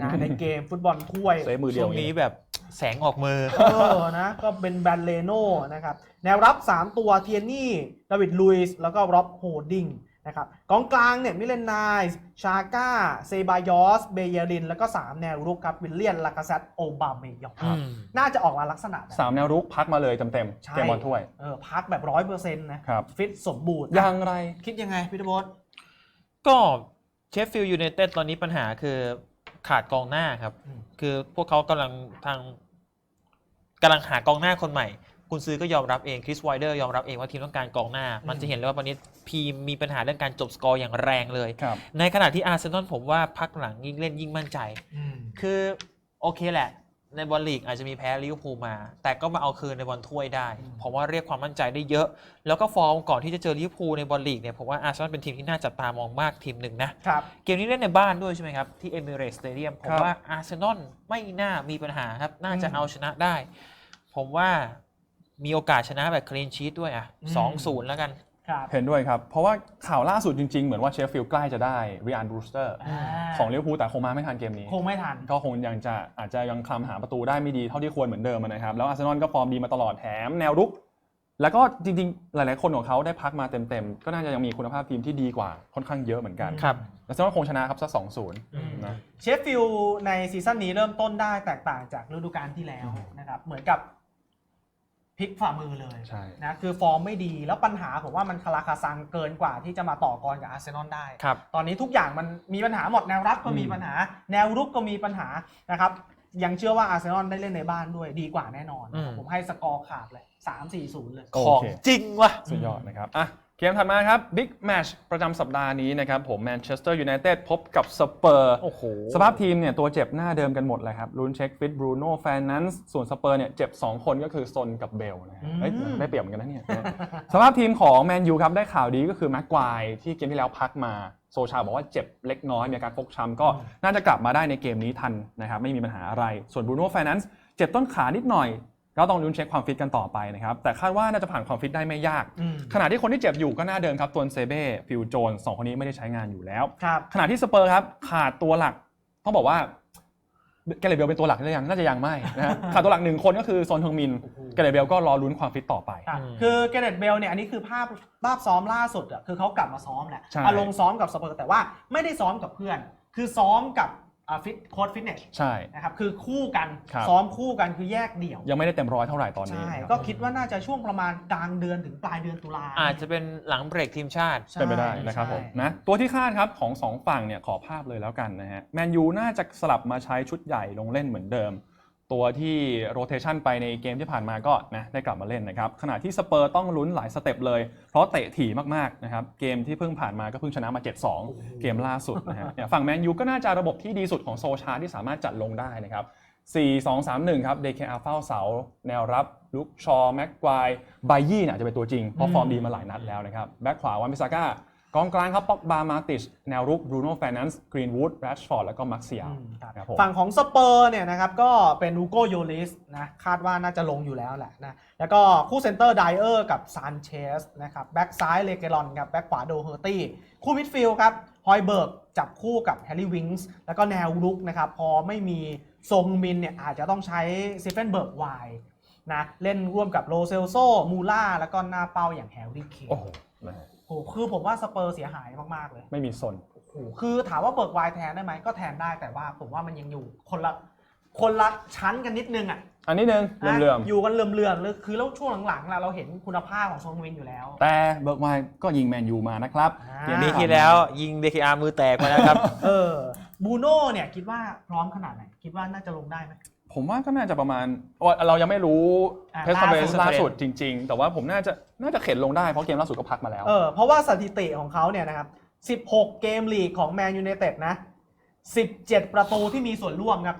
Speaker 1: นะในเกมฟุตบอลถ้วย
Speaker 3: เซฟมือเดี
Speaker 2: ช่
Speaker 3: ยว
Speaker 2: วงนี้แบบแสงออกมือ
Speaker 1: เออ นะ ก็เป็นแบรนเลโน่นะครับ แนวรับ 3 ตัวเทียนี่ ดาวิดลุยส์ แล้วก็ร็อบโฮดดิง นะครับกองกลางเนี่ยมิเลนไนส์ชาก้าเซบายอสเบเยริน แล้วก็ 3 แนวรุกครับวิลเลียนลากาเซตโอบาเมยอง
Speaker 2: อืม
Speaker 1: น่าจะออกมาลักษณะแบบ
Speaker 3: สามแนวรุกพักมาเลยเต็ม
Speaker 1: ใช่
Speaker 3: ๆเกมบอลถ้วย
Speaker 1: เออพักแบบร้อยเปอร์เซ็นต์นะครับฟิตสมบูรณ์
Speaker 3: อย่างไร
Speaker 1: คิดยังไงพี่ตบอส
Speaker 2: ก็เชฟฟิลด์ยูไนเต็ดตอนนี้ปัญหาคือขาดกองหน้าครับ
Speaker 1: อืม
Speaker 2: คือพวกเขากำลังทางกำลังหากองหน้าคนใหม่ คุณซื้อก็ยอมรับเองคริสไวเดอร์ยอมรับเองว่าทีมต้องการกองหน้า มันจะเห็นเลยว่าวันนี้พีมมีปัญหาเรื่องการจบสกอร์อย่างแรงเลย
Speaker 3: ครับ
Speaker 2: ในขณะที่อาร์เซนอลผมว่าพักหลังยิ่งเล่นยิ่งมั่นใจ
Speaker 1: อืม
Speaker 2: คือโอเคแหละ ในบอลลีกอาจจะมีแพ้ลิเวอร์พูลมา แต่ก็มาเอาคืนในบอลถ้วยได้
Speaker 1: อืม
Speaker 2: ผมว่าเรียกความมั่นใจได้เยอะ แล้วก็ฟอร์มก่อนที่จะเจอลิเวอร์พูลในบอลลีกเนี่ยผมว่าอาร์เซนอลเป็นทีมที่น่าจับตามองมากทีมหนึ่งนะ
Speaker 1: ครับ
Speaker 2: เกมนี้เล่นในบ้านด้วยใช่ไหมครับ ที่เอมิเรตสเตเดียมผม
Speaker 3: ครับ
Speaker 2: ว่าอาร์เซนอลไม่น่ามีปัญหาครับ น่าจะ
Speaker 1: อืม
Speaker 2: เอาชนะได้ ผมว่า มีโอกาสชนะแบบคลีนชีตด้วยอะ
Speaker 1: อืม
Speaker 2: สองศูนย์แล้วกัน
Speaker 1: ครับ
Speaker 3: เห็นด้วยครับ เพราะว่าข่าวล่าสุดจริงๆ เหมือนว่าเชฟฟิลด์ใกล้จะได้ริอันบรูสเตอร์
Speaker 1: อ่า
Speaker 3: ของลิเวอร์พูลแต่คงมาไม่ทันเกมนี้
Speaker 1: คงไม่ทัน
Speaker 3: ก็คงยังจะอาจจะยังคลำหาประตูได้ไม่ดีเท่าที่ควรเหมือนเดิมนะครับ แล้วอาร์เซนอลก็ฟอร์มดีมาตลอดแถมแนวรุก แล้วก็จริงๆ หลายๆคนของเขาได้พักมาเต็มๆ ก็น่าจะยังมีคุณภาพทีมที่ดีกว่าค่อนข้างเยอะเหมือนกัน
Speaker 2: ครับ
Speaker 3: อาร์เซนอลคงชนะครับสักสองศูนย์
Speaker 1: อืม
Speaker 3: นะ
Speaker 1: เชฟฟิลด์ในซีซั่นนี้เริ่มต้นได้แตกต่างจากฤดูกาลที่แล้วนะครับ เหมือนกับ พลิกฝ่ามือเลย
Speaker 3: ใช่
Speaker 1: นะคือฟอร์มไม่ดีแล้วปัญหาผมว่ามันคาราคาซังเกินกว่าที่จะมาต่อกรกับอาร์เซนอลได้
Speaker 2: ครับ
Speaker 1: ตอนนี้ทุกอย่างมันมีปัญหาหมดแนวรับก็มี
Speaker 3: อืม
Speaker 1: ปัญหา แนวรุกก็มีปัญหานะครับยังเชื่อว่าอาร์เซนอลได้เล่นในบ้านด้วยดีกว่าแน่นอนนะครับ
Speaker 2: อืม
Speaker 1: ผมให้สกอร์ขาดเลย 3 4 0 เลย
Speaker 3: โอ
Speaker 2: ของ
Speaker 3: เค
Speaker 2: จริงว่ะ
Speaker 3: สุดยอดนะครับอะเกมถัดมาครับบิ๊กแมชประจำสัปดาห์นี้นะครับผมแมนเชสเตอร์ยูไนเต็ดพบกับสเปอร์
Speaker 2: โอ้โห
Speaker 3: สภาพทีมเนี่ยตัวเจ็บหน้าเดิมกันหมดเลยครับลุนเช็คฟิตบรูโน่แฟนนั้นส่วนสเปอร์เนี่ยเจ็บ 2 คนก็คือซนกับเบลนะฮะเฮ้ย
Speaker 1: อืม
Speaker 3: ได้เปรียบเหมือนกันนะเนี่ย สภาพทีมของแมนยูครับได้ข่าวดีก็คือแม็กควายที่เกมที่แล้วพักมาโซชาบอกว่าเจ็บเล็กน้อยมีอาการฟกช้ำก็น่าจะกลับมาได้ในเกมนี้ทันนะครับไม่มีปัญหาอะไรส่วนบรูโน่แฟนนั้นเจ็บต้นขานิดหน่อย ก็ต้องลุ้นเช็คความฟิตกันต่อไปนะครับ แต่คาดว่าน่าจะผ่านความฟิตได้ไม่ยาก
Speaker 1: อืม
Speaker 3: ขณะที่คนที่เจ็บอยู่ก็หน่าเดิมครับตัวเซเบ้ฟิลโจนสองคนนี้ไม่ได้ใช้งานอยู่แล้ว
Speaker 1: ครับ
Speaker 3: ขณะที่สเปอร์ครับขาดตัวหลักต้องบอกว่าแกเรเบลเป็นตัวหลักหรือยังน่าจะยังไม่นะฮะขาดตัวหลักหนึ่งคนก็คือโซนเทงมิน
Speaker 1: โอ้โห
Speaker 3: แกเรเบลก็รอลุ้นความฟิตต่อไป
Speaker 1: ครับ
Speaker 2: อืม
Speaker 1: คือเกเรตเบลเนี่ยอันนี้คือภาพภาพซ้อมล่าสุดอะคือเขากลับมาซ้อมแหละ
Speaker 3: ใช่
Speaker 1: อารมณ์ซ้อมกับสเปอร์แต่ว่าไม่ได้ซ้อมกับเพื่อน คือซ้อมกับอ่า ฟิตโค้ดฟิตเนส
Speaker 3: ใช่
Speaker 1: นะครับคือคู่กัน
Speaker 3: ครับ
Speaker 1: ซ้อมคู่กันคือแยกเดี่ยว
Speaker 3: ยังไม่ได้เต็มร้อยเท่าไหร่ตอนนี้
Speaker 1: ใช่
Speaker 3: ครับ
Speaker 1: ก็คิดว่าน่าจะช่วงประมาณกลางเดือนถึงปลายเดือนตุลา
Speaker 2: อาจจะเป็นหลังเบรกทีมชาติ
Speaker 1: ใช่
Speaker 3: เป็นไปได้นะครับผม
Speaker 1: ใช่
Speaker 3: นะตัวที่คาดครับของสองฝั่งเนี่ยขอภาพเลยแล้วกันนะฮะแมนยูน่าจะสลับมาใช้ชุดใหญ่ลงเล่นเหมือนเดิม ตัวที่โรเทชันไปในเกมที่ผ่านมาก็นะได้กลับมาเล่นนะครับขณะที่สเปอร์ต้องลุ้นหลายสเต็ปเลย เพราะเตะถี่มากๆนะครับเกมที่เพิ่งผ่านมาก็เพิ่งชนะมา 7-2 เกมล่าสุดนะฮะฝั่งแมนยูก็น่าจะระบบที่ดีสุดของโซชาที่สามารถจัดลงได้นะครับ4-2-3-1 ครับ DKR เฝ้าเสา แนวรับลุกชอแม็กควายไบยี่เนี่ยจจะเป็นตัวจริง เพราะฟอร์มดีมาหลายนัดแล้วนะครับแบ็คขวาวันพิซาก้า กองกลางครับป็อกบามาติชแนวรุกบรูโน่แฟนนันส์กรีนวูดแรชฟอร์ดแล้วก็มักเซีย
Speaker 1: อื
Speaker 3: ล
Speaker 1: มครับ
Speaker 3: ครับผม
Speaker 1: ฝั่งของสเปอร์เนี่ยนะครับก็เป็นอูโกโยลิสนะคาดว่าน่าจะลงอยู่แล้วแหละนะแล้วก็คู่เซนเตอร์ไดเออร์กับซานเชสนะครับแบ็กซ้ายเลเกรอนกับแบ็กขวาโดเฮอร์ตี้คู่มิดฟิลด์ครับฮอยเบิร์กจับคู่กับแฮร์รี่วิงส์แล้วก็แนวรุกนะครับพอไม่มีทรงมินเนี่ยอาจจะต้องใช้ซิฟเฟนเบิร์กไวนะเล่นร่วมกับโรเซลโซมูล่าแล้วก็หน้าเป้าอย่างแฮร์รี่เคน
Speaker 3: โอ้โหนะฮะ
Speaker 1: โอ้โหคือผมว่าสเปอร์เสียหายมากๆเลย
Speaker 3: ไม่มีซน
Speaker 1: โอ้โหคือถามว่าเบิร์กไวน์แทนได้ไหมก็แทนได้แต่ว่าผมว่ามันยังอยู่คนละคนละชั้นกันนิดนึงอะ
Speaker 3: อันนี้นึงเรื่อม
Speaker 1: อยู่กันเลื่อมๆเลยคือแล้วช่วงหลังๆล่ะเราเห็นคุณภาพของซงวินอยู่แล้ว
Speaker 3: ๆแต่เบิร์กไวน์ก็ยิงแมนยูมานะครับ
Speaker 1: อ่า
Speaker 3: เกม
Speaker 2: ปี
Speaker 3: ที่
Speaker 2: ที่
Speaker 3: ผ่านมา
Speaker 2: แล้วยิง DKR มือแตกมาแล้วครับ
Speaker 1: เออบูโน่เนี่ยคิดว่าพร้อมขนาดไหน คิดว่าน่าจะลงได้ไหม
Speaker 3: ผมว่าก็น่าจะประมาณว่าเรายังไม่รู้
Speaker 1: อ่า
Speaker 3: เพสคอนเฟอเรน
Speaker 1: ล่าสุ
Speaker 3: ซ์
Speaker 1: ด
Speaker 3: ล่าสุดจริง ๆ แต่ว่าผมน่าจะน่าจะเข็นลงได้เพราะเกมล่าสุดก็พักมาแล้ว
Speaker 1: เออเพราะว่าสถิติของเขาเนี่ยนะครับ16 เกมลีกของแมนยู i นเต็ดนะ17 ประตูที่มีส่วนร่วมครับ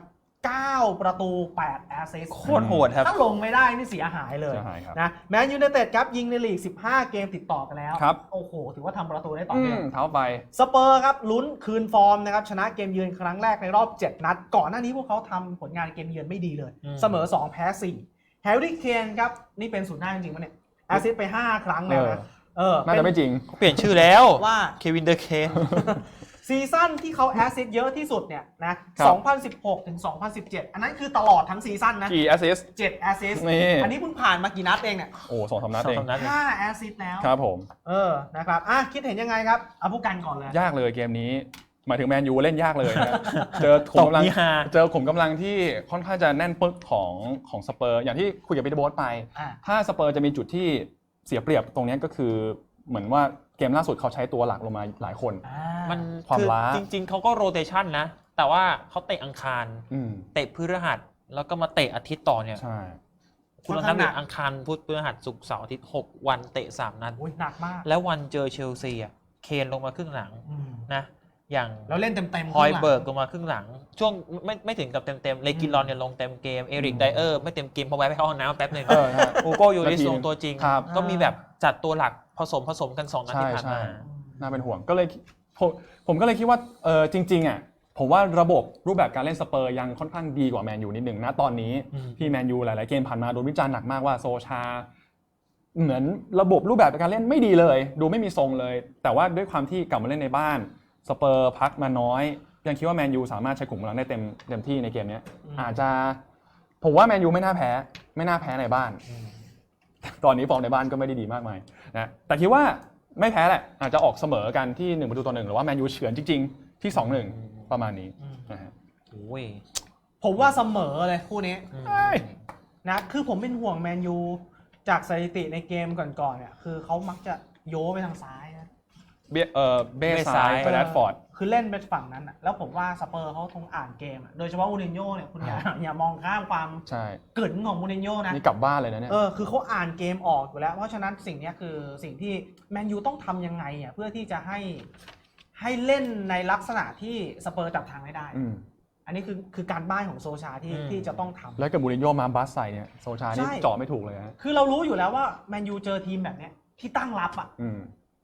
Speaker 1: 9 ประตู 8 แอสซิสต์
Speaker 2: โคตรโหดครับ
Speaker 1: ถ้าลงไม่ได้นี่เสียหายเลย
Speaker 3: เสียหายครับ
Speaker 1: นะแมนยู i นเต็ดครับ ยิงในลีก 15 เกมติดต่อกันแล้ว
Speaker 3: ครับ
Speaker 1: โอ้โห ถือว่าทำประตูได้ต่อ
Speaker 3: อื
Speaker 1: เนื่อง
Speaker 3: มเท้าไป
Speaker 1: สเปอร์ครับ ลุ้นคืนฟอร์มนะครับ ชนะเกมเยือนครั้งแรกในรอบ 7 นัด ก่อนหน้านี้พวกเขาทำผลงานเกมเยือนไม่ดีเลย
Speaker 2: อืม
Speaker 1: เสมอ 2 แพ้ 4 แฮร์รี่เคนครับ นี่เป็นศูนย์หน้าจริงๆปะเนี่ยแอสซิสต์ไป 5 ครั้งแล้วนะเออ
Speaker 3: น่าจะไม่จริง
Speaker 2: เปลี่ยนชื่อแล้ว
Speaker 1: ว่า
Speaker 2: เควินเดอร์เคน
Speaker 1: ซีซั่นที่เขาแอสซิสต์เยอะที่สุดเนี่ยนะ ครับ 2016 ถึง 2017 อันนั้นคือตลอดทั้งซีซั่นนะ
Speaker 3: กี่แอสซิสต์
Speaker 1: 7แอสซิสต์
Speaker 3: นี่
Speaker 1: อันนี้เพิ่งผ่านมากี่นัดเองเนี่ย
Speaker 3: โอ้สองสามนัด
Speaker 2: สอง
Speaker 3: เอง
Speaker 2: สามนัดเอง
Speaker 1: 5แอสซิสต์แล้ว
Speaker 3: ครับผม
Speaker 1: เออ นะครับ อะ คิดเห็นยังไงครับ เอาผู้กันก่อนเลย
Speaker 3: ยากเลยเกมนี้ หมายถึงแมนยูเล่นยากเลยนะเจอขุมกำลัง
Speaker 2: ตบนี่ฮา
Speaker 3: เจอขุมกำลังที่ค่อนข้างจะแน่นปึกของของสเปอร์ อย่างที่คุยกับพีเตอร์โบ๊ทไป
Speaker 1: อะ
Speaker 3: ถ้าสเปอร์จะมีจุดที่เสียเปรียบตรงนี้ก็คือเหมือนว่าเกมล่าสุดเขาใช้ตัวหลักลงมาหลายคน
Speaker 1: อ่า
Speaker 2: มัน
Speaker 3: ความ
Speaker 2: คือ
Speaker 3: ล้า
Speaker 2: จริง ๆเขาก็โรเตชันนะแต่แต่ว่าเขาเตะอังคาร
Speaker 3: อืม
Speaker 2: เตะพฤหัส แล้วก็มาเตะอาทิตย์ต่อเนี่ย
Speaker 3: ใช่
Speaker 2: คุณลองนับดูอังคารพุธพฤหัสศุกร์เสาร์อาทิตย์หกวันเตะสามนัด
Speaker 1: โอ้ยหนักมาก
Speaker 2: แล้ววันเจอเชลซีอะเคนลงมาครึ่งหลัง
Speaker 1: อืม
Speaker 2: นะ อย่าง
Speaker 1: แล้วเล่นเต็มเต็มๆ
Speaker 2: ฮอย
Speaker 1: ครึ่งหลัง
Speaker 2: เบิร์กลงมาครึ่งหลัง ช่วงไม่ไม่ถึงกับเต็มเต็มๆเลกิลอนเนี่ยลงเต็มเกม เอริกไดเออร์ไม่เต็มเกมเพราะไว้ไปเข้าห้องน้ำแป๊บหนึ่ง
Speaker 3: เออฮะ
Speaker 2: อูโก้ยูริส
Speaker 3: นาทีหนึ่
Speaker 2: ล
Speaker 3: ง
Speaker 2: งตัวจริง
Speaker 3: ครับ
Speaker 2: ก็มีแบบจัดตัวหลักผ สมผสมกันสองนัดที่ผ่าน
Speaker 3: ใช่
Speaker 2: มา
Speaker 3: ใช่น่าเป็นห่วงก็เลยผมผมก็เลยคิดว่าเออจริง ๆอะผมว่าระบบรูปแบบการเล่นสเปอร์ยังค่อนข้างดีกว่าแมนยูนิดหนึ่งนะตอนนี้
Speaker 2: อืม
Speaker 3: ที่แมนยูหลาย ๆ เกมผ่านมาโดนวิจารณ์หนักมากว่าโซชา เหมือนระบบรูปแบบการเล่นไม่ดีเลย ดูไม่มีทรงเลย แต่ว่าด้วยความที่กลับมาเล่นในบ้านสเปอร์พักมาน้อย ยังคิดว่าแมนยูสามารถใช้กลุ่มกำลังได้เต็มเต็มที่ในเกมเนี้ย
Speaker 1: อืม
Speaker 3: อาจจะผมว่าแมนยูไม่น่าแพ้ ไม่น่าแพ้ในบ้าน ตอนนี้ฟอร์มในบ้านก็ไม่ได้ดีมากมาย นะแต่คิดว่าไม่แพ้แหละอาจจะออกเสมอกันที่1ประตูต่อหนึ่งหรือว่าแมนยูเฉือนจริง ๆ ที่ 2-1 ประมาณนี้
Speaker 1: อืม
Speaker 3: นะฮะ
Speaker 2: โอ้ย
Speaker 1: ผมว่าเสมอเลยคู่นี้
Speaker 2: อืม
Speaker 3: เอ้ย
Speaker 1: นะคือผมเป็นห่วงแมนยูจากสถิติในเกมก่อนๆเนี่ยคือเขามักจะโยไปทางซ้ายนะ
Speaker 3: เบเอ่อเบ
Speaker 2: เบ
Speaker 3: ซ้า
Speaker 2: ซ้าย
Speaker 3: ยไปแรดฟอร์ด
Speaker 1: คือเล่นไปฝั่งนั้นอะแล้วผมว่าสเปอร์เขาคงอ่านเกมอะโดยเฉพาะมูรินโญ่เนี่ยคุณอย่าอย่ามองข้ามความ
Speaker 3: ใช่
Speaker 1: เกิดของมูรินโญ่นะ
Speaker 3: นี่กลับบ้านเลยนะเนี่ย
Speaker 1: เออคือเขาอ่านเกมออกอยู่แล้ว เพราะฉะนั้นสิ่งเนี้ยคือสิ่งที่แมนยูต้องทำยังไงอะเพื่อที่จะให้ให้เล่นในลักษณะที่สเปอร์จับทางไม่ได้
Speaker 3: อืม
Speaker 1: อันนี้คือคือการบ้านของโซชาที่
Speaker 2: อืม
Speaker 1: ที่จะต้องทำ
Speaker 3: แล้วกับมูรินโญ่มาบัสใส่เนี่ยโซชานี่
Speaker 1: ใช่
Speaker 3: เจาะไม่ถูกเลยฮะ
Speaker 1: คือเรารู้อยู่แล้วว่าแมนยูเจอทีมแบบเนี้ยที่ตั้งรับอะ
Speaker 3: อืม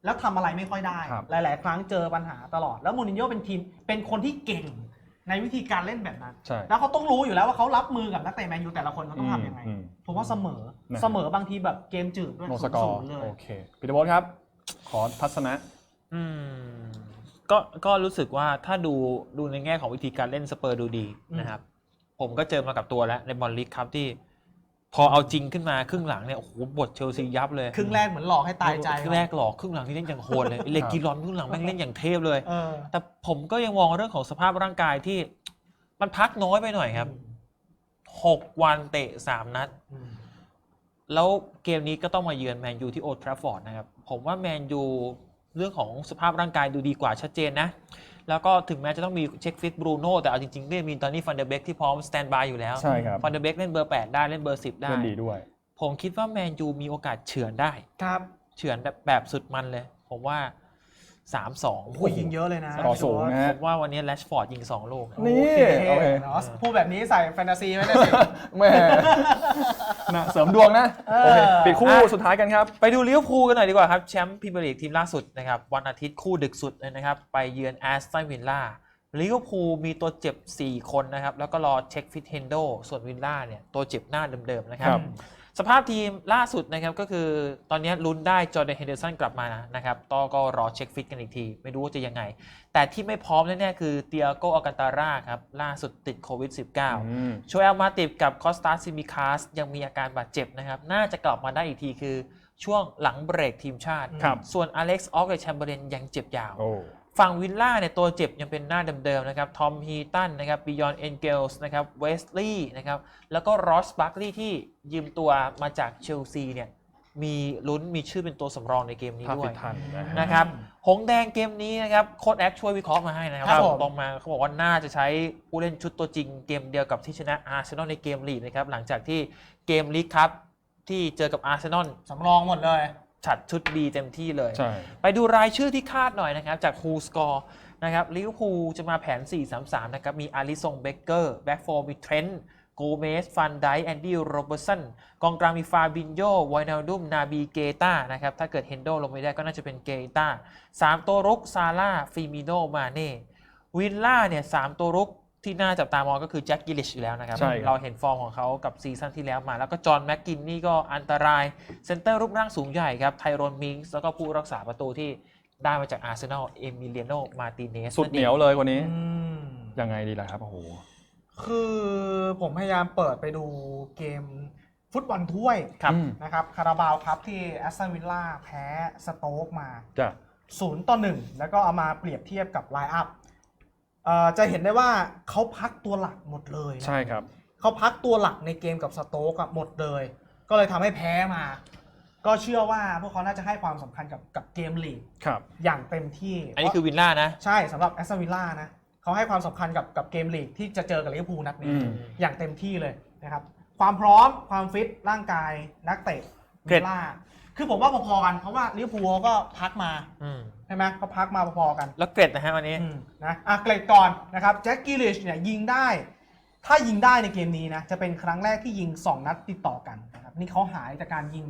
Speaker 1: แล้วทำอะไรไม่ค่อยได้
Speaker 3: ครับ
Speaker 1: หลาย ๆ ครั้งเจอปัญหาตลอด แล้วมูรินโญ่เป็นทีมเป็นคนที่เก่งในวิธีการเล่นแบบนั้น
Speaker 3: ใช่
Speaker 1: แล้วเขาต้องรู้อยู่แล้วว่าเขารับมือกับนักเตะแมนยูแต่ละคนเขาต้องทำยังไง
Speaker 3: อืม
Speaker 1: ผมว่าเสมอ
Speaker 3: นะ
Speaker 1: เสมอบางทีแบบเกมจืดด้วย
Speaker 3: โนสกอ
Speaker 1: ศู
Speaker 3: ร์
Speaker 1: นย์เลย
Speaker 3: โอเคปีเตอร์โบอสครับ ขอทัศนะ
Speaker 2: อืมก็ก็รู้สึกว่าถ้าดูดูในแง่ของวิธีการเล่นสเปอร์ดูดีนะครับ ผมก็เจอมากับตัวแล้วในบอลลีกครับที่ พอเอาจริงขึ้นมาครึ่งหลังเนี่ยโอ้โหบทเชลซียับเลย
Speaker 1: ครึ่งแรกเหมือนหลอกให้ตายใจ
Speaker 2: ครึ่งแรกหลอกครึ่งหลังที่เล่นอย่างโหดเลยเลกิรอนครึ่งหลังแม่งเล่นอย่างเทพเลย
Speaker 1: เออ
Speaker 2: แต่ผมก็ยังมองเรื่องของสภาพร่างกายที่ มันพักน้อยไปหน่อยครับหกวันเตะสามนัด
Speaker 1: อืม
Speaker 2: แล้วเกมนี้ก็ต้องมาเยือนแมนยูที่โอทราฟอร์ดนะครับ ผมว่าแมนยู เรื่องของสภาพร่างกายดูดีกว่าชัดเจนนะ แล้วก็ถึงแม้จะต้องมีเช็คฟิตบรูโน่แต่เอาจริงๆเนี่ยมีตอนนี้ฟันเดอร์เบกที่พร้อมสแตนบายอยู่แล้ว
Speaker 3: ใช่ครับ
Speaker 2: ฟันเดอร์เบกเล่นเบอร์ 8 ได้เล่นเบอร์ 10 ได้
Speaker 3: เล่นดีด้วย
Speaker 2: ผมคิดว่าแมนยูมีโอกาสเฉือนได้
Speaker 1: ครับ
Speaker 2: เฉือนแบบแบบสุดมันเลย ผมว่า 3-2
Speaker 1: โอ้โหยิงเยอะเลยนะ
Speaker 3: สกอร์สูงนะฮะ
Speaker 2: ผมว่าวันนี้แรชฟอร์ดยิง2ลูก
Speaker 3: นี่
Speaker 1: โอเค
Speaker 3: โอเค
Speaker 1: เนาะพูดแบบนี้ใส่แฟนตาซีไว้ได้สิ
Speaker 3: แหม่นะเสริมดวงนะ
Speaker 1: เออ
Speaker 3: โอเค ปิดคู่สุดท้ายกันครับ
Speaker 2: ไปดูลิเวอร์พูลกันหน่อยดีกว่าครับ แชมป์พรีเมียร์ลีกทีมล่าสุดนะครับวันอาทิตย์คู่ดึกสุดเลยนะครับ ไปเยือนแอสตันวิลล่าลิเวอร์พูลมีตัวเจ็บ 4 คนนะครับ แล้วก็รอเช็คฟิตเฮนโดส่วนวิลล่าเนี่ยตัวเจ็บหน้าเดิมๆนะครั
Speaker 3: ครับ บ
Speaker 2: สภาพทีมล่าสุดนะครับก็คือตอนนี้ลุ้นได้จอร์แดนเฮนเดอร์สันกลับมานะครับต่อก็รอเช็คฟิตกันอีกที ไม่รู้ว่าจะยังไง แต่ที่ไม่พร้อมแน่ๆคือเตียโกอัลกันตาร่าครับ ล่าสุดติดโควิด -19
Speaker 3: อืม
Speaker 2: โชเอลมาติบกับคอสตาซิมิคาสยังมีอาการบาดเจ็บนะครับ น่าจะกลับมาได้อีกทีคือช่วงหลังเบรกทีมชาติ
Speaker 3: ครับ
Speaker 2: ส่วนอเล็กซ์ออกกับแชมเบอร์เลนยังเจ็บยาว
Speaker 3: โอ้
Speaker 2: ฝั่งวิลล่าเนี่ยตัวเจ็บยังเป็นหน้าเดิมๆนะครับ ทอมฮีตันนะครับบิยอนเอนเกลส์นะครับ เวสลีย์นะครับ แล้วก็รอสบัคลีย์ที่ยืมตัวมาจากเชลซีเนี่ย มีลุ้นมีชื่อเป็นตัวสำรองในเกมนี้
Speaker 3: ถ้า
Speaker 2: ด้ว
Speaker 3: ฟิ
Speaker 2: ย
Speaker 3: ตทันนะฮะ
Speaker 2: นะครับ หงแดงเกมนี้นะครับ โค้ดแอคช่วยวิเคราะห์มาให้นะครับ
Speaker 1: ครับผม
Speaker 2: ตรงมาเขาบอกว่าน่าจะใช้ผู้เล่นชุดตัวจริงเกมเดียวกับที่ชนะอาร์เซนอลในเกมลีกนะครับ หลังจากที่เกมลีกครับที่เจอกับอาร์เซนอล
Speaker 1: สำรองหมดเลย
Speaker 2: ฉัดชุดดีเต็มที่เลย
Speaker 3: ใช่
Speaker 2: ไปดูรายชื่อที่คาดหน่อยนะครับ จาก Who Score นะครับลิเวอร์พูลจะมาแผน 4-3-3 นะครับ มีอาริซงเบเกอร์แบ็กโฟมีเทรนต์โกเมสฟันไดแอนดี้โรเบอร์สันกองกลางมีฟาบินโยไวนาลดุมนาบีเกตานะครับ ถ้าเกิดเฮนโดลงไม่ได้ก็น่าจะเป็นเกตาสามตัวรุกซาร่าฟิมิโนมาเน่วินล่าเนี่ยสามตัวรุก ที่น่าจับตามองก็คือแจ็คกิลิชอยู่แล้วนะครับ
Speaker 3: ใช่ครับ
Speaker 2: เราเห็นฟอร์มของเขากับซีซั่นที่แล้วมา แล้วก็จอห์นแม็กกินนี่ก็อันตราย เซนเตอร์รูปร่างสูงใหญ่ครับ ไทโรนมิงส์แล้วก็ผู้รักษาประตูที่ได้มาจากอาร์เซนอลเอมิเลียโนมาติเนส
Speaker 3: สุดเหนียวเลยวันนี้
Speaker 1: อืม
Speaker 3: ยังไงดีล่ะครับโอ้โห
Speaker 1: คือผมพยายามเปิดไปดูเกมฟุตบอลถ้วย
Speaker 2: ครับ
Speaker 3: อืม
Speaker 1: นะครับคาราบาวครับที่แอสตันวิลล่าแพ้สโต๊กมา
Speaker 3: จ้ะ
Speaker 1: 0 ต่อ 1 แล้วก็เอามาเปรียบเทียบกับไลน์อัพเอ่อ จะเห็นได้ว่าเขาพักตัวหลักหมดเลยนะ
Speaker 3: ใช่ครับ
Speaker 1: เขาพักตัวหลักในเกมกับสโต๊กอะหมดเลย ก็เลยทำให้แพ้มา ก็เชื่อว่าพวกเขาน่าจะให้ความสำคัญกับกับเกมลีก
Speaker 3: ครับ
Speaker 1: อย่างเต็มที่
Speaker 2: อันนี้คือวินล่านะ
Speaker 1: ใช่สำหรับแอสตันวิลล่านะเขเขาให้ความสำคัญกับกับเกมลีกที่จะเจอกับลิเวอร์พูลนัด
Speaker 3: อื
Speaker 1: นี้
Speaker 3: ม
Speaker 1: อย่างเต็มที่เลยนะครับ ความพร้อมความฟิตร่างกายนักเตะ
Speaker 2: เกร็ด
Speaker 1: วิลล่า คือผมว่าพอๆกันเพราะว่าลิเวอร์พูลเขาก็พักมา
Speaker 2: อืม
Speaker 1: ใช่ไหมเขาพักมาพอๆกัน
Speaker 2: แล้วเกร็ดนะฮะวันนี้
Speaker 1: อืมนะอะเกรดก่อนนะครับแจ็คกิลิชเนี่ยยิงได้ ถ้ายิงได้ในเกมนี้นะจะเป็นครั้งแรกที่ยิง 2 นัดติดต่อกันนะครับนี่เขาหายจากการยิง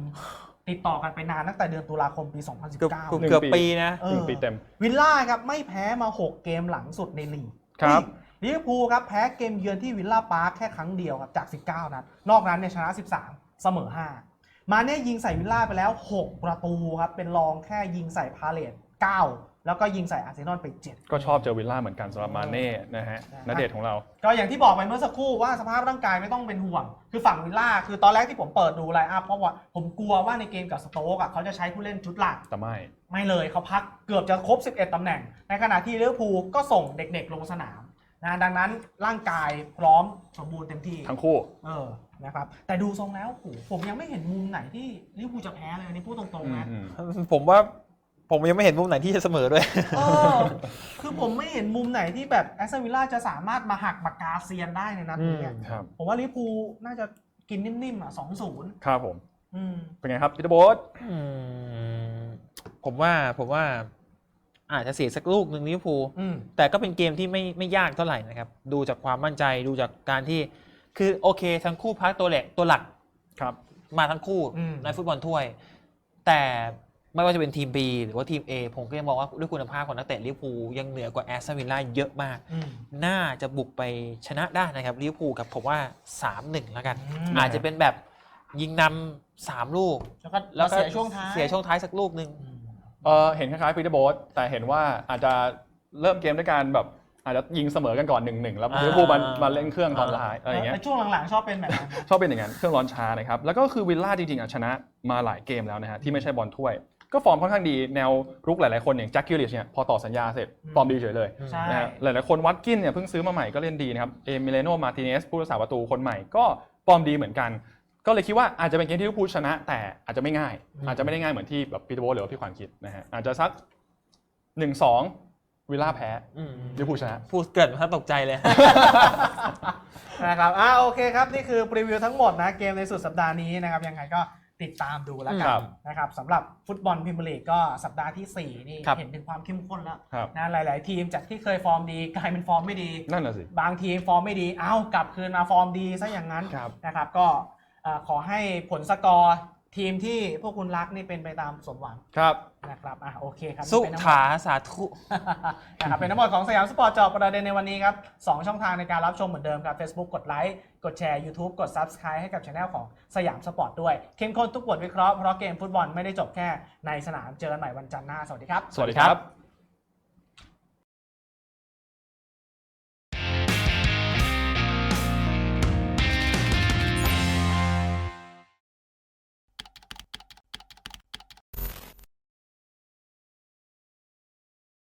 Speaker 1: ติดต่อกันไปนานตั้งแต่เดือนตุลาคมปี
Speaker 2: เกือบ
Speaker 1: 2019
Speaker 2: เกือบ
Speaker 3: หนึ่ง
Speaker 2: เกือบ
Speaker 3: ปี
Speaker 2: ปีนะ
Speaker 1: เอ
Speaker 3: หนึ่
Speaker 1: อง
Speaker 3: ปีเต็ม
Speaker 1: วิลล่าครับไม่แพ้มา 6 เกมหลังสุดในลีก
Speaker 3: ครับ
Speaker 1: ลิเวอร์พูลครับแพ้เกมเยือนที่วิลล่าพาร์คแค่ครั้งเดียวครับจาก 19 นัดนอกนั้นเนี่ยชนะ 13 เสมอ 5 มาเนี่ยยิงใส่วิลล่าไปแล้ว 6 ประตูครับ เป็นรองแค่ยิงใส่พาเลต9 แล้วก็ยิงใส่อาร์เซนอลไป 7
Speaker 3: ก็ชอบเจอวิลล่าเหมือนกันสำหรับมาเน่นะฮะ
Speaker 1: ใช่
Speaker 3: นเดชน์ของเรา
Speaker 1: ก็อย่างที่บอกไปเมื่อสักครู่ว่าสภาพร่างกายไม่ต้องเป็นห่วง คือฝั่งวิลล่าคือตอนแรกที่ผมเปิดดูไลน์อัพเพราะว่าผมกลัวว่าในเกมกับสโต๊กอะเขาจะใช้ผู้เล่นชุดหลัก
Speaker 3: แต่ไม่
Speaker 1: ไม่เลยเขาพักเกือบจะครบ 11ตำแหน่ง ในขณะที่ลิเวอร์พูลก็ส่งเด็กๆลงสนามนะดังนั้นร่างกายพร้อมสมบูรณ์เต็มที่
Speaker 3: ทั้งคู่
Speaker 1: เออ นะครับแต่ดูทรงแล้วโหผมยังไม่เห็นมุมไหนที่ลิเวอร์พูลจะแพ้เลยอันนี้พูดตรงๆนะ
Speaker 3: อืม
Speaker 2: ผมว่าผมยังไม่เห็นมุมไหนที่จะเสมอด้วย
Speaker 1: เออคือผมไม่เห็นมุมไหนที่แบบแอสตันวิลล่าจะสามารถมาหักปากกาเซียนได้ในนัดนี้อะ
Speaker 2: อืม
Speaker 3: ครับ
Speaker 1: ผมว่าลิเวอร์พูลน่าจะกินนิ่มๆอะสองศูนย์
Speaker 3: ครับผม
Speaker 1: อืม
Speaker 3: เป็นไงครับพีเตอร์โบ๊ท
Speaker 2: อืมผมว่าผมว่า อาจจะเสียสักลูกหนึ่งลิเวอร์พูล
Speaker 1: อืม
Speaker 2: แต่ก็เป็นเกมที่ไม่ไม่ยากเท่าไหร่นะครับ ดูจากความมั่นใจดูจากการที่ คือโอเค ทั้งคู่พักตัวแหลกตัวหลัก
Speaker 3: ครับ
Speaker 2: มาทั้งคู่
Speaker 1: อืม
Speaker 2: ในฟุตบอลถ้วย แต่ไม่ว่าจะเป็นทีม B หรือว่าทีม A ผมก็ยังมองว่าด้วยคุณภาพของนักเตะลิเวอร์พูลยังเหนือกว่าแอสตันวิลล่าเยอะมาก
Speaker 1: อืม
Speaker 2: น่าจะบุกไปชนะได้นะครับลิเวอร์พูลกับผมว่า 3-1 แล้วกัน
Speaker 1: อืม
Speaker 2: อาจจะเป็นแบบยิงนำสามลูก
Speaker 1: แล้วก็
Speaker 2: แล้วก็
Speaker 1: เสียช่วงท้าย
Speaker 2: เสียช่วงท้ายสักลูกหนึ่ง
Speaker 1: อืม
Speaker 3: เออเห็นคล้ายๆพีเตอร์โบ๊ทแต่เห็นว่าอาจจะเริ่มเกมด้วยการแบบ อาจจะยิงเสมอกันก่อนหนึ่งหนึ่งแล้ว
Speaker 2: อ่า
Speaker 3: ลิเวอร์พูลมามาเล่นเครื่องตอนท้ายอะไรอย่างเงี้ย
Speaker 1: ในช่วงหลังๆชอบเป็นแบบนั้นนะ
Speaker 3: ชอบเป็นอย่างนั้นเครื่องร้อนช้านะครับแล้วก็คือวิลล่าจริงๆอะชนะมาหลายเกมแล้วนะฮะที่ไม่ใช่บอลถ้วย ก็ฟอร์มค่อนข้างดีแนวรุกหลายๆคนอย่างแจ็คกิลลิชเนี่ยพอต่อสัญญาเสร็จฟอร์มดีเฉยเลย
Speaker 1: ใช่
Speaker 3: นะฮะหลายๆคนวัตกินเนี่ยเพิ่งซื้อมาใหม่ก็เล่นดีนะครับเอมิเลโนมาติเนสผู้รักษาประตูคนใหม่ก็ฟอร์มดีเหมือนกันก็เลยคิดว่าอาจจะเป็นเกมที่ลิเวอร์พูลชนะ แต่อาจจะไม่ง่าย
Speaker 2: อืม
Speaker 3: อาจจะไม่ได้ง่ายเหมือนที่แบบพีเตอร์โบทหรือว่าพี่ขวัญคิดนะฮะอาจจะสักหนึ่งสอง วิลล่าแพ้
Speaker 2: อืม
Speaker 3: ลิเวอร์พูลชนะ
Speaker 2: พูดเกิดมาถ้าตกใจเลย
Speaker 1: นะครับอ่าโอเคครับ นี่คือพรีวิวทั้งหมดนะเกมในสุดสัปดาห์นี้นะครับ ยังไงก็ติดตามดูแล้วกั
Speaker 3: ครั
Speaker 1: น
Speaker 3: บ
Speaker 1: นะครับสำหรับฟุตบอลพรีเมียร์ลีกก็สัปดาห์ที่ 4 นี่
Speaker 2: ครับ
Speaker 1: เห็นถึงความเข้มข้นแล้ว
Speaker 3: ครับ
Speaker 1: นะหลาย ๆ ทีมจากที่เคยฟอร์มดีกลายเป็นฟอร์มไม่ดี
Speaker 3: นั่นน่ะสิ
Speaker 1: บางทีมฟอร์มไม่ดี เอ้ากลับคืนมาฟอร์มดีซะอย่างนั้น
Speaker 3: ครับ
Speaker 1: นะครับ ก็เอ่อขอให้ผลสกอร์ ทีมที่พวกคุณรักนี่เป็นไปตามสมหวัง
Speaker 3: ครับ
Speaker 1: นะครับอะโอเคครับ
Speaker 2: สุ
Speaker 1: นี่เป็นทั้งหมด
Speaker 2: ถาสาธุ
Speaker 1: นะครับเป็นทั้งหมดของสยามสปอร์ตจอบประเด็นในวันนี้ครับสองช่องทางในการรับชมเหมือนเดิมครับ Facebook กดไลค์กดแชร์ YouTube กด Subscribe ให้กับช anel ของสยามสปอร์ตด้วย เข้มข้นทุกบทวิเคราะห์เพราะเกมฟุตบอลไม่ได้จบแค่ในสนามเจอกันใหม่วันจันทร์หน้า สวัสดีครับ
Speaker 3: สวัสดีครับ